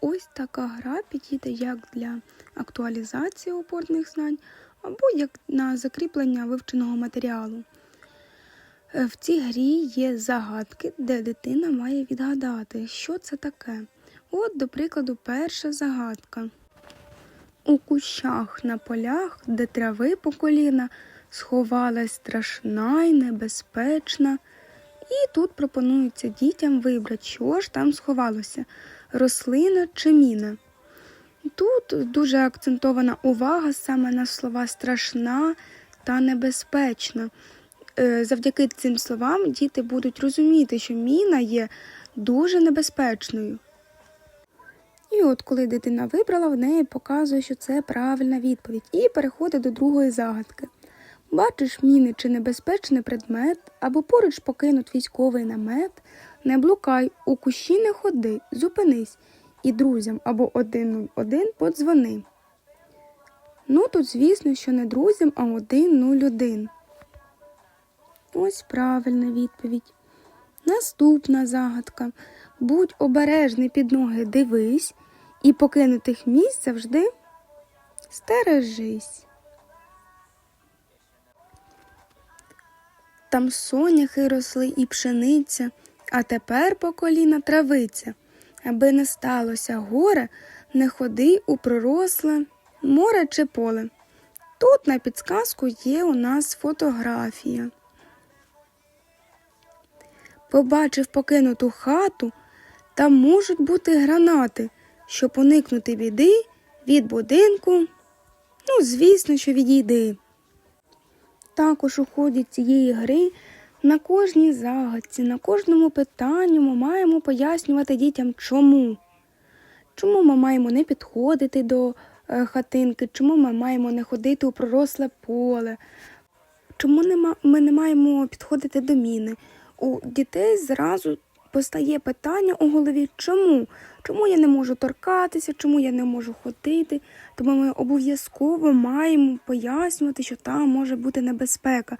Ось така гра підійде як для актуалізації опорних знань або як на закріплення вивченого матеріалу. Е, В цій грі є загадки, де дитина має відгадати, що це таке. От, до прикладу, перша загадка. У кущах на полях, де трави по коліна, сховалась страшна й небезпечна. І тут пропонується дітям вибрати, що ж там сховалося рослина чи міна. Тут дуже акцентована увага саме на слова страшна та небезпечна. Е, Завдяки цим словам діти будуть розуміти, що міна є дуже небезпечною. І от коли дитина вибрала, в неї показує, що це правильна відповідь, і переходить до другої загадки. Бачиш міни чи небезпечний предмет, або поруч покинут військовий намет, не блукай, у кущі не ходи, зупинись, і друзям або 101 подзвони. Ну, тут, звісно, що не друзям, а 101. Ось правильна відповідь. Наступна загадка. Будь обережний під ноги, дивись, і покинутих місць завжди стережись. Там соняхи росли і пшениця, а тепер по коліна травиця. Аби не сталося горе, не ходи у проросле море чи поле. Тут на підсказку є у нас фотографія. Побачив покинуту хату, там можуть бути гранати, щоб уникнути біди від будинку. Ну, звісно, що відійди. Також у ході цієї гри на кожній загадці, на кожному питанні ми маємо пояснювати дітям, чому. Чому ми маємо не підходити до е, хатинки, чому ми маємо не ходити у проросле поле, чому ми не маємо підходити до міни. У дітей зразу постає питання у голові, чому? Чому я не можу торкатися, чому я не можу ходити? Тому ми обов'язково маємо пояснювати, що там може бути небезпека.